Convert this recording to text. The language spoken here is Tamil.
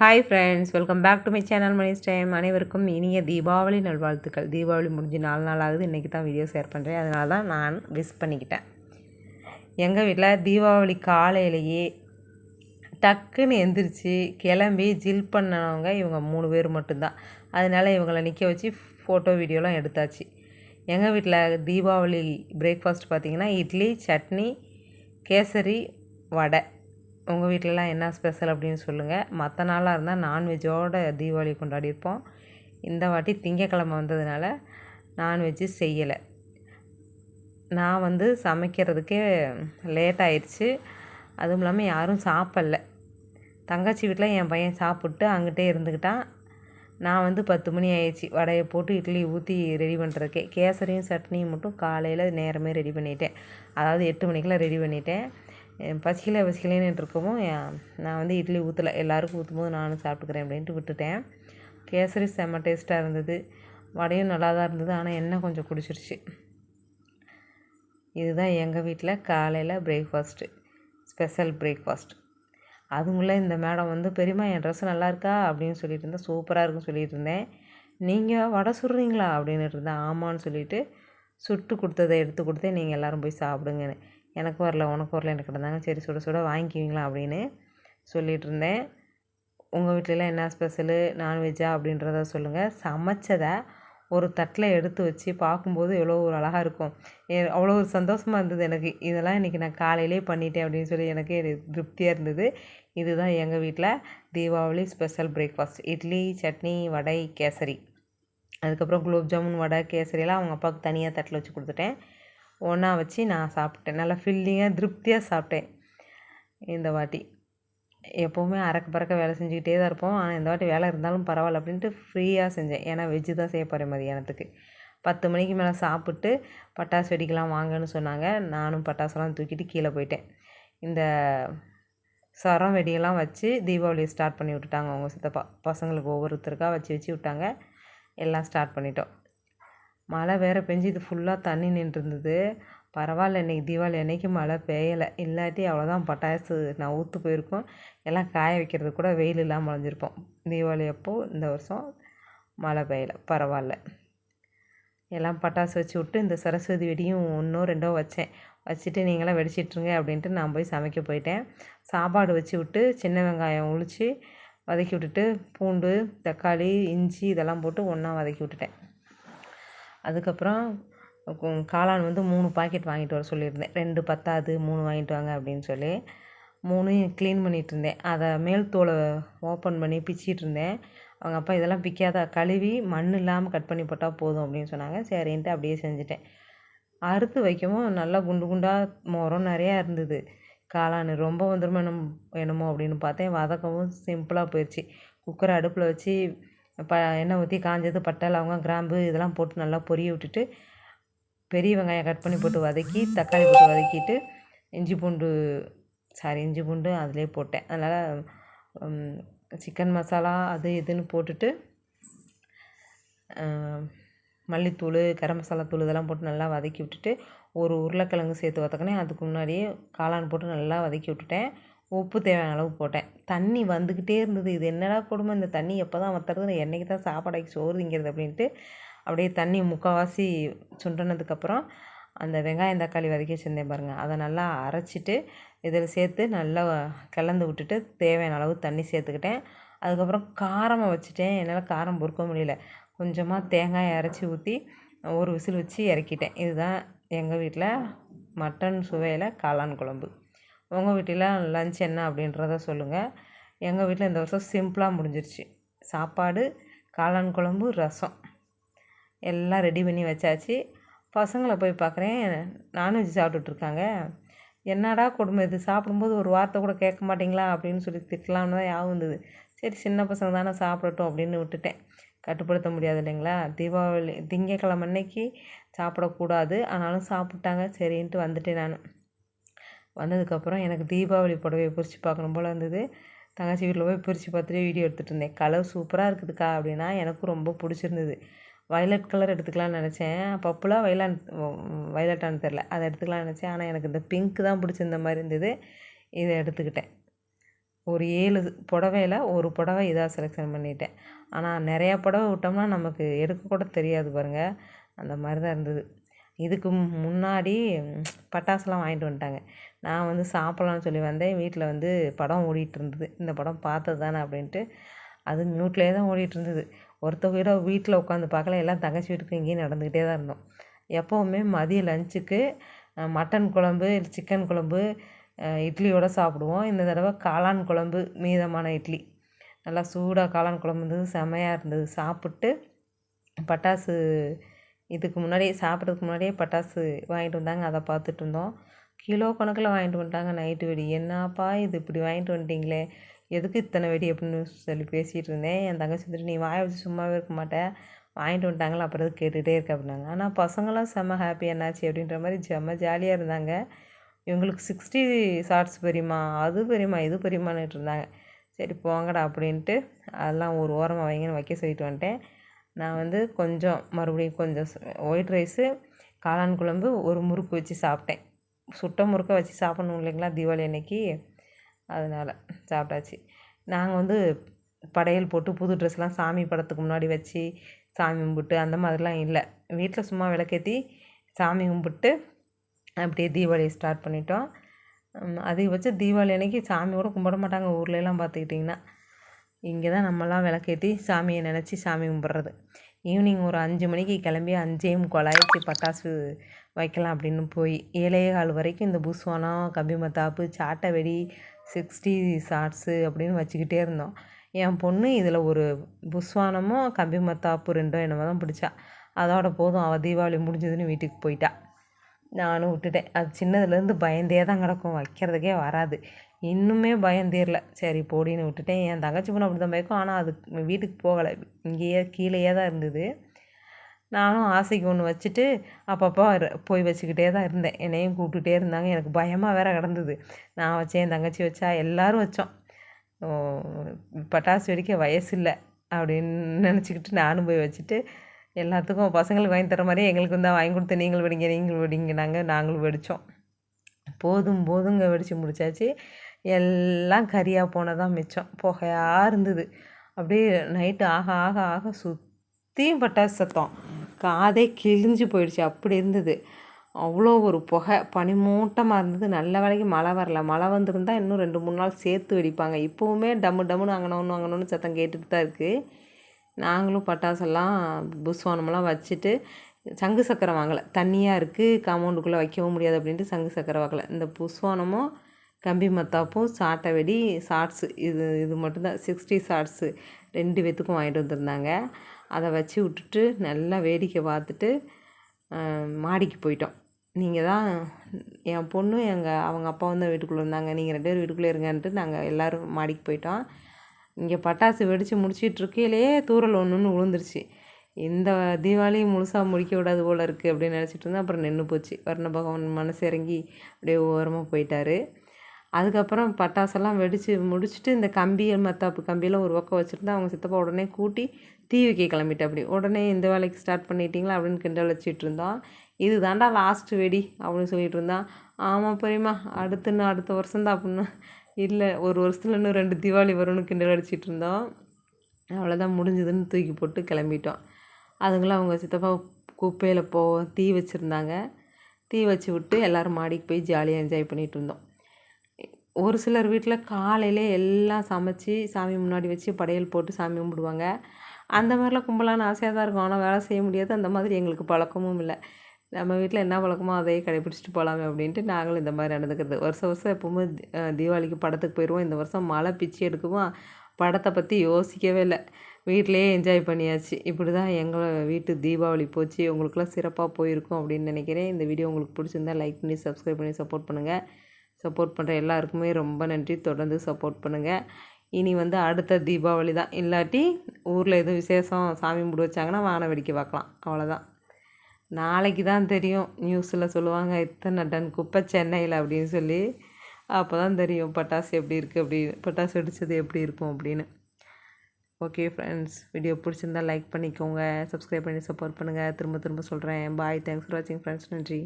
Hi friends welcome back to my channel Mani's time அனைவருக்கும் இனிய தீபாவளி நல்வாழ்த்துக்கள். தீபாவளி முடிஞ்சு நாலு நாள் ஆகுது. இன்றைக்கி தான் வீடியோ ஷேர் பண்ணுறேன் அதனால தான் நான் விஸ் பண்ணிக்கிட்டேன். எங்கள் வீட்டில் தீபாவளி காலையிலேயே டக்குன்னு எந்திரிச்சு கிளம்பி ஜில் பண்ணவங்க இவங்க மூணு பேர் மட்டும்தான். அதனால் இவங்களை நிற்க வச்சு ஃபோட்டோ வீடியோலாம் எடுத்தாச்சு. எங்கள் வீட்டில் தீபாவளி பிரேக்ஃபாஸ்ட் பார்த்திங்கன்னா இட்லி சட்னி கேசரி வடை. உங்கள் வீட்டிலலாம் என்ன ஸ்பெஷல் அப்படின்னு சொல்லுங்கள் மற்ற நாளாக இருந்தால் நான்வெஜ்ஜோட தீபாவளி கொண்டாடியிருப்போம். இந்த வாட்டி திங்கக்கிழமை வந்ததுனால நான்வெஜ்ஜு செய்யலை. நான் வந்து சமைக்கிறதுக்கே லேட் ஆயிடுச்சு அதுவும் இல்லாமல் யாரும் சாப்பிடல. தங்கச்சி வீட்டில் என் பையன் சாப்பிட்டு அங்கிட்டே இருந்துக்கிட்டான் நான் வந்து பத்து மணி ஆயிடுச்சு. வடையை போட்டு இட்லி ஊற்றி ரெடி பண்ணுறதுக்கே கேசரியும் சட்னியும் மட்டும் காலையில் நேரமே ரெடி பண்ணிட்டேன். அதாவது எட்டு மணிக்கெலாம் ரெடி பண்ணிட்டேன். பசிக்கல பசிக்கலைன்னு இருக்கவும் நான் வந்து இட்லி ஊற்றலை ஊற்றும் ஊற்றும்போது நானும் சாப்பிட்டுக்கிறேன் அப்படின்ட்டு விட்டுட்டேன். கேசரி செம்ம டேஸ்ட்டாக இருந்தது. வடையும் நல்லா தான் இருந்தது. ஆனால் எண்ணெய் கொஞ்சம் குடிச்சிருச்சு. இதுதான் எங்கள் வீட்டில் காலையில் பிரேக்ஃபாஸ்ட்டு ஸ்பெஷல் பிரேக்ஃபாஸ்ட் அதுக்குள்ளே இந்த மேடம் வந்து பெரியம்மா என் ட்ரெஸ் நல்லா இருக்கா? அப்படின்னு சொல்லிட்டு இருந்தேன் சூப்பராக இருக்குன்னு சொல்லிட்டு இருந்தேன். நீங்கள் வடை சுடுறீங்களா? அப்படின்னு இருந்தேன். ஆமான்னு சொல்லிவிட்டு சுட்டு கொடுத்ததை எடுத்து கொடுத்தே நீங்கள் எல்லோரும் போய் சாப்பிடுங்கன்னு. எனக்கும் வரல உனக்கும் வரல எனக்கு கிடந்தாங்க சரி சுட சுட வாங்கிக்குவீங்களா அப்படின்னு சொல்லிகிட்டு இருந்தேன் உங்கள் வீட்டிலலாம் என்ன ஸ்பெஷலு நான்வெஜ்ஜா அப்படின்றத சொல்லுங்கள் சமைச்சதை ஒரு தட்டில் எடுத்து வச்சு பார்க்கும்போது எவ்வளோ ஒரு அழகாக இருக்கும். அவ்வளோ ஒரு சந்தோஷமாக இருந்தது எனக்கு. இதெல்லாம் இன்றைக்கி நான் காலையிலே பண்ணிட்டேன் அப்படின்னு சொல்லி எனக்கு திருப்தியாக இருந்தது. இதுதான் எங்கள் வீட்டில் தீபாவளி ஸ்பெஷல் பிரேக்ஃபாஸ்ட் இட்லி சட்னி வடை கேசரி. அதுக்கப்புறம் குலோப் ஜாமுன் வடை கேசரியெல்லாம் அவங்க அப்பாவுக்கு தனியாக தட்டில் வச்சு கொடுத்துட்டேன். ஒன்றா வச்சு நான் சாப்பிட்டேன். நல்லா ஃபில்லிங்காக திருப்தியாக சாப்பிட்டேன். இந்த வாட்டி. எப்போவுமே அறக்க பறக்க வேலை செஞ்சுக்கிட்டே தான் இருப்போம். ஆனால் இந்த வாட்டி வேலை இருந்தாலும் பரவாயில்ல அப்படின்ட்டு ஃப்ரீயாக செஞ்சேன். ஏன்னா வெஜ்ஜு தான் செய்ய போகிறேன் மதியானத்துக்கு. பத்து மணிக்கு மேலே சாப்பிட்டு பட்டாசு வெடிக்கலாம் வாங்கன்னு சொன்னாங்க. நானும் பட்டாசுலாம் தூக்கிட்டு கீழே போயிட்டேன். இந்த சரம் வெடியெல்லாம் வச்சு தீபாவளியை ஸ்டார்ட் பண்ணி விட்டுட்டாங்க அவங்க சித்தப்பா. பசங்களுக்கு ஒவ்வொருத்தருக்காக வச்சு வச்சு விட்டாங்க. எல்லாம் ஸ்டார்ட் பண்ணிட்டோம். மழை வேறு பெஞ்சிது. ஃபுல்லாக தண்ணி நின்றுருந்தது. பரவாயில்ல இன்றைக்கி தீபாவளி அன்றைக்கி மழை பெய்யலை. இல்லாட்டி அவ்வளோதான் பட்டாசு நான் ஊற்று போயிருக்கோம். எல்லாம் காய வைக்கிறது கூட வெயில் இல்லாமல் அலைஞ்சிருப்போம் தீபாவளி அப்போது இந்த வருஷம் மழை பெய்யலை. பரவாயில்ல. எல்லாம் பட்டாசு வச்சு விட்டு இந்த சரஸ்வதி வெடியும் ஒன்றோ ரெண்டோ வச்சேன். வச்சுட்டு நீங்களாம் வெடிச்சிட்ருங்க அப்படின்ட்டு நான் போய் சமைக்க போயிட்டேன். சாப்பாடு வச்சு விட்டு சின்ன வெங்காயம் உளித்து வதக்கி விட்டுட்டு பூண்டு தக்காளி இஞ்சி இதெல்லாம் போட்டு ஒன்றா வதக்கி விட்டுட்டேன். அதுக்கப்புறம் காளான் வந்து மூணு பாக்கெட் வாங்கிட்டு வர சொல்லியிருந்தேன். ரெண்டு பத்தாது மூணு வாங்கிட்டு வாங்க அப்படின்னு சொல்லி மூணையும் க்ளீன் பண்ணிகிட்டு இருந்தேன். அதை மேல் தோலை ஓப்பன் பண்ணி பிச்சிகிட்ருந்தேன் இருந்தேன். அவங்க அப்பா இதெல்லாம் பிக்காத கழுவி மண் இல்லாமல் கட் பண்ணி போட்டால் போதும் அப்படின்னு சொன்னாங்க. சரின்ட்டு அப்படியே செஞ்சுட்டேன். அறுத்து வைக்கவும் நல்லா குண்டு குண்டாக மரம் நிறையா இருந்தது. காளான் ரொம்ப வந்துருமோ என்னமோ அப்படின்னு பார்த்தேன். வதக்கவும் சிம்பிளாக போயிடுச்சு குக்கரை அடுப்பில் வச்சு ப எண்ணெய் ஊற்றி காஞ்சது பட்டை லவங்கம் கிராம்பு இதெல்லாம் போட்டு நல்லா பொரிய விட்டுட்டு பெரிய வெங்காயம் கட் பண்ணி போட்டு வதக்கி தக்காளி போட்டு வதக்கிட்டு இஞ்சி பூண்டு சாரி இஞ்சி பூண்டு அதிலே போட்டேன். அதனால் சிக்கன் மசாலா அது இதுன்னு போட்டுட்டு மல்லித்தூள் கரம் மசாலா தூள் இதெல்லாம் போட்டு நல்லா வதக்கி விட்டுட்டு ஒரு உருளைக்கிழங்கு சேர்த்து வதக்கினேன். அதுக்கு முன்னாடியே காளான் போட்டு நல்லா வதக்கி விட்டுட்டேன். உப்பு தேவையான அளவு போட்டேன். தண்ணி வந்துக்கிட்டே இருந்தது. இது என்னடா கொடுமை? இந்த தண்ணி எப்போ தான் வத்துறது என்றைக்கு தான் சாப்பாடாக்கி சோறு திங்கிறது அப்படின்ட்டு அப்படியே தண்ணி முக்கால்வாசி சுண்டினதுக்கப்புறம் அந்த வெங்காயம் தக்காளி வதக்கி வச்சுருந்தேன் பாருங்கள் அதை நல்லா அரைச்சிட்டு இதில் சேர்த்து நல்லா கிளந்து விட்டுட்டு தேவையான அளவு தண்ணி சேர்த்துக்கிட்டேன். அதுக்கப்புறம் காரமாக வச்சுட்டேன். என்னால் காரம் பொறுக்க முடியல. கொஞ்சமாக தேங்காயை அரைச்சி ஊற்றி ஒரு விசில் வச்சு இறக்கிட்டேன். இதுதான் எங்கள் வீட்டில் மட்டன் சுவையில் காளான் குழம்பு. உங்கள் வீட்டில் லன்ச் என்ன அப்படின்றத சொல்லுங்கள் எங்கள் வீட்டில் இந்த வருஷம் சிம்பிளாக முடிஞ்சிருச்சு. சாப்பாடு காளான் குழம்பு ரசம். எல்லாம் ரெடி பண்ணி வச்சாச்சு. பசங்களை போய் பார்க்குறேன் நான்வெஜ் சாப்பிட்டுட்ருக்காங்க என்னடா கொடுமை இது? சாப்பிடும்போது ஒரு வார்த்தை கூட கேட்க மாட்டிங்களா? அப்படின்னு சொல்லி திட்டலாம்னு தான் யாவும் இருந்தது சரி சின்ன பசங்க தானே சாப்பிடட்டும் அப்படின்னு விட்டுட்டேன். கட்டுப்படுத்த முடியாது இல்லைங்களா? தீபாவளி திங்கக்கிழமை அன்னைக்கு சாப்பிடக்கூடாது. ஆனாலும் சாப்பிட்டாங்க. சரின்ட்டு வந்துட்டேன் நான். வந்ததுக்கப்புறம் எனக்கு தீபாவளி புடவைய பிரித்து பார்க்கணும் போல் இருந்தது. தங்கச்சி வீட்டில் போய் பிரித்து பார்த்துட்டு வீடியோ எடுத்துகிட்டு இருந்தேன். கலர் சூப்பராக இருக்குதுக்கா அப்படின்னா எனக்கும் ரொம்ப பிடிச்சிருந்தது. வயலட் கலர் எடுத்துக்கலாம்னு நினச்சேன். பப்புலாக வைலட் வைலட்டான்னு தெரில அதை எடுத்துக்கலாம்னு நினச்சேன். ஆனால் எனக்கு இந்த பிங்க் தான் பிடிச்சிருந்த மாதிரி இருந்தது. இதை எடுத்துக்கிட்டேன். ஒரு ஏழு புடவையில ஒரு புடவை இதாக செலெக்ஷன் பண்ணிட்டேன். ஆனால் நிறையா புடவை விட்டோம்னா நமக்கு எடுக்க கூட தெரியாது பாருங்கள் அந்த மாதிரி தான் இருந்தது. இதுக்கு முன்னாடி பட்டாசுலாம் வாங்கிட்டு வந்துட்டாங்க. நான் வந்து சாப்பிட்லான்னு சொல்லி வந்தேன். வீட்டில் வந்து படம் ஓடிட்டு இருந்தது இந்த படம் பார்த்தது தானே அப்படின்ட்டு அது மியூட்லேயே தான் ஓடிட்டு இருந்தது ஒருத்தவங்க கூட வீட்டில் உட்காந்து பார்க்கல. எல்லாம் தங்கச்சி வீட்டுக்கு இங்கேயும் நடந்துக்கிட்டே தான் இருந்தோம். எப்போவுமே மதிய லஞ்சுக்கு மட்டன் குழம்பு சிக்கன் குழம்பு இட்லியோடு சாப்பிடுவோம். இந்த தடவை காளான் குழம்பு மீதமான இட்லி. நல்லா சூடாக காளான் குழம்பு இருந்தது. செமையாக இருந்தது. சாப்பிட்டு பட்டாசு இதுக்கு முன்னாடியே சாப்பிட்றதுக்கு முன்னாடியே பட்டாசு வாங்கிட்டு வந்தாங்க. அதை பார்த்துட்டு இருந்தோம். கிலோ கணக்கில் வாங்கிட்டு வந்துட்டாங்க நைட்டு வெடி. என்னப்பா இது? இப்படி வாங்கிட்டு வந்துட்டிங்களே. எதுக்கு இத்தனை வெடி அப்படின்னு சொல்லி பேசிகிட்டு இருந்தேன். என் தங்கச்சி வந்துட்டு நீ வாயை வச்சு சும்மாவே இருக்க மாட்டேன் வாங்கிட்டு வந்துட்டாங்களா அப்புறம் எதுக்கு கேட்டுகிட்டே இருக்க? அப்படின்னாங்க. ஆனால் பசங்களாம் செம்ம ஹாப்பி என்னாச்சு அப்படின்ற மாதிரி செம்ம ஜாலியாக இருந்தாங்க. இவங்களுக்கு சிக்ஸ்டி ஷார்ட்ஸ் பெரியம்மா அது பெரியம்மா இது பெரியம்மான்னுட்டு இருந்தாங்க. சரி போங்கடா அப்படின்ட்டு அதெல்லாம் ஒரு ஓரமாக வைங்கன்னு வைக்க சொல்லிட்டு வந்துட்டேன். நான் வந்து கொஞ்சம் மறுபடியும் கொஞ்சம் ஒயிட் ரைஸு காளான் குழம்பு ஒரு முறுக்கு வச்சு சாப்பிட்டேன். சுட்ட முறுக்க வச்சு சாப்பிட்ணும் இல்லைங்களா தீபாவளி அன்னைக்கு? அதனால் சாப்பிட்டாச்சு. நாங்கள் வந்து படையல் போட்டு புது ட்ரெஸ்லாம் சாமி படத்துக்கு முன்னாடி வச்சு சாமி கும்பிட்டு அந்த மாதிரிலாம் இல்லை. வீட்டில் சும்மா விளக்கேற்றி சாமி கும்பிட்டு அப்படியே தீபாவளியை ஸ்டார்ட் பண்ணிட்டோம். அதிகபட்சம் தீபாவளி அன்னைக்கு சாமியோட கும்பிட மாட்டாங்க. ஊர்லலாம் பார்த்துக்கிட்டிங்கன்னா இங்கே தான் நம்மலாம் விளக்கேற்றி சாமியை நினச்சி சாமி கும்பிட்றது. ஈவினிங் ஒரு அஞ்சு மணிக்கு கிளம்பி அஞ்சேம் கொலாயிச்சு பட்டாசு வைக்கலாம் அப்படின்னு போய் ஏழையே கால் வரைக்கும் இந்த புஸ்வானம் கபிமத்தாப்பு சாட்டை வெடி சிக்ஸ்டி ஷார்ட்ஸு அப்படின்னு வச்சுக்கிட்டே இருந்தோம். என் பொண்ணு இதில் ஒரு புஸ்வானமும் கம்பி மத்தாப்பு ரெண்டும் என்னமோ தான் பிடிச்சா. அதோட போதும் அவள் தீபாவளி முடிஞ்சதுன்னு வீட்டுக்கு போயிட்டா. நானும் விட்டுட்டேன். அது சின்னதுலேருந்து பயந்தே தான் கிடக்கும். வைக்கிறதுக்கே வராது. இன்னுமே பயம் தீரல. சரி போடின்னு விட்டுட்டேன். என் தங்கச்சி பொண்ணு அப்படி தான் பயக்கும். ஆனால் அது வீட்டுக்கு போகலை. இங்கேயே கீழேயே தான் இருந்தது. நானும் ஆசைக்கு ஒன்று வச்சுட்டு அப்பப்போ போய் வச்சுக்கிட்டே தான் இருந்தேன். என்னையும் கூப்பிட்டுட்டே இருந்தாங்க. எனக்கு பயமாக வேற கிடந்தது. நான் வச்சேன் என் தங்கச்சி வச்சா எல்லோரும் வச்சோம். பட்டாசு வெடிக்க வயசு இல்லை அப்படின்னு நினச்சிக்கிட்டு நானும் போய் வச்சுட்டு எல்லாத்துக்கும் பசங்களுக்கு வாங்கி தர மாதிரியே எங்களுக்கு தான் வாங்கி கொடுத்து நீங்கள் வெடிங்க நீங்கள் வெடிங்கனாங்க. நாங்களும் வெடித்தோம் போதும் போதுங்க வெடித்து முடிச்சாச்சு. எல்லாம் கரியாக போனதான் மிச்சம். புகையாக இருந்தது. அப்படியே நைட்டு ஆக ஆக ஆக சுற்றியும் பட்டாசு சத்தம். காதே கிழிஞ்சு போயிடுச்சு. அப்படி இருந்தது. அவ்வளோ ஒரு புகை. பனிமூட்டமாக இருந்தது. நல்ல வேலைக்கு மழை வரல. மழை வந்திருந்தால் இன்னும் ரெண்டு மூணு நாள் சேர்த்து வெடிப்பாங்க. இப்போவுமே டம்மு டம்முன்னு அங்கனோன்னு அங்கனோன்னு சத்தம் கேட்டுட்டு தான் இருக்குது நாங்களும் பட்டாசெல்லாம் புஸ்வானமெல்லாம் வச்சுட்டு சங்கு சக்கரை வாங்கலை. தண்ணியாக இருக்குது காம்பவுண்டுக்குள்ளே வைக்கவும் முடியாது அப்படின்ட்டு சங்கு சக்கரை வாங்கலை. இந்த புஸ்வானமும் கம்பி மத்தாப்பும் சாட்டை வெடி ஷார்ட்ஸு இது இது மட்டும்தான். சிக்ஸ்டி ஷார்ட்ஸு ரெண்டு பேத்துக்கும் வாங்கிட்டு வந்திருந்தாங்க. அதை வச்சு விட்டுட்டு நல்லா வேடிக்கை பார்த்துட்டு மாடிக்கு போயிட்டோம். நீங்கள் தான் என் பொண்ணு எங்கள் அவங்க அப்பா வந்து வீட்டுக்குள்ளே இருந்தாங்க. நீங்கள் ரெண்டு பேரும் வீட்டுக்குள்ளே இருங்கன்ட்டு நாங்கள் எல்லோரும் மாடிக்கு போயிட்டோம். இங்கே பட்டாசு வெடித்து முடிச்சிட்டு இருக்கையிலேயே தூரல் ஒன்று ஒன்று விழுந்துருச்சு இந்த தீபாவளியும் முழுசாக முடிக்க விடாது போல் இருக்குது அப்படின்னு நினச்சிட்டு இருந்தேன். அப்புறம் நின்று போச்சு. வர்ண பகவான் மனசு இறங்கி அப்படியே ஓரமாக போயிட்டார். அதுக்கப்புறம் பட்டாசெல்லாம் வெடித்து முடிச்சுட்டு இந்த கம்பி மத்தாப்பு கம்பியெல்லாம் ஒரு பக்கம் வச்சுருந்தா அவங்க சித்தப்பா உடனே கூட்டி தீ வைக்க கிளம்பிட்டு அப்படி. உடனே இந்த வேலைக்கு ஸ்டார்ட் பண்ணிட்டீங்களா அப்படின்னு கிண்டல் வச்சுட்டு இருந்தோம் இது தாண்டா லாஸ்ட்டு வெடி அப்படின்னு சொல்லிட்டு இருந்தான். ஆமாம் பெரியம்மா அடுத்துன்னு அடுத்த வருஷம் தான் அப்படின்னு. இல்லை ஒரு வருஷத்துல இன்னும் ரெண்டு தீபாவளி வரும்னு கிண்டல் அடிச்சிட்டு இருந்தோம் அவ்வளோதான் முடிஞ்சதுன்னு தூக்கி போட்டு கிளம்பிட்டோம். அதுங்களாம் அவங்க சித்தப்பா குப்பையில் போ தீ வச்சுருந்தாங்க. தீ வச்சு விட்டு எல்லோரும் மாடிக்கு போய் ஜாலியாக என்ஜாய் பண்ணிகிட்டு இருந்தோம். ஒரு சிலர் வீட்டில் காலையிலே எல்லாம் சமைச்சி சாமி முன்னாடி வச்சு படையல் போட்டு சாமி கும்பிடுவாங்க. அந்த மாதிரிலாம் கும்பலான ஆசையாக தான் இருக்கும். ஆனால் வேலை செய்ய முடியாது. அந்த மாதிரி எங்களுக்கு பழக்கமும் இல்லை. நம்ம வீட்டில் என்ன பழக்கமோ அதையே கடைபிடிச்சிட்டு போகலாமே அப்படின்ட்டு நாங்களும் இந்த மாதிரி நடந்துக்கிறது. வருஷம் வருஷம் எப்போவுமே தீபாவளிக்கு படத்துக்கு போயிடுவோம் இந்த வருஷம் மழை பிச்சு எடுக்குவோம் படத்தை பற்றி யோசிக்கவே இல்லை. வீட்டிலையே என்ஜாய் பண்ணியாச்சு. இப்படி தான் எங்களை வீட்டு தீபாவளி போச்சு. உங்களுக்குலாம் சிறப்பாக போயிருக்கும் அப்படின்னு நினைக்கிறேன். இந்த வீடியோ உங்களுக்கு பிடிச்சிருந்தா லைக் பண்ணி சப்ஸ்கிரைப் பண்ணி சப்போர்ட் பண்ணுங்கள் சப்போர்ட் பண்ணுற எல்லாருக்குமே ரொம்ப நன்றி. தொடர்ந்து சப்போர்ட் பண்ணுங்கள் இனி வந்து அடுத்த தீபாவளி தான். இல்லாட்டி ஊரில் எதுவும் விசேஷம் சாமி முடி வச்சாங்கன்னா வான வெடிக்க பார்க்கலாம். அவ்வளோதான் நாளைக்கு தான் தெரியும். நியூஸில் சொல்லுவாங்க இத்தனை டன் குப்பை சென்னையில் அப்படின்னு சொல்லி. அப்போ தான் தெரியும் பட்டாசு எப்படி இருக்குது அப்படி பட்டாசு வெடித்தது எப்படி இருக்கும் அப்படின்னு. ஓகே ஃப்ரெண்ட்ஸ் வீடியோ பிடிச்சிருந்தா லைக் பண்ணிக்கோங்க. சப்ஸ்கிரைப் பண்ணி சப்போர்ட் பண்ணுங்கள் திரும்ப திரும்ப சொல்கிறேன் பாய் தேங்க்ஸ் ஃபார் வாட்சிங் ஃப்ரெண்ட்ஸ் நன்றி.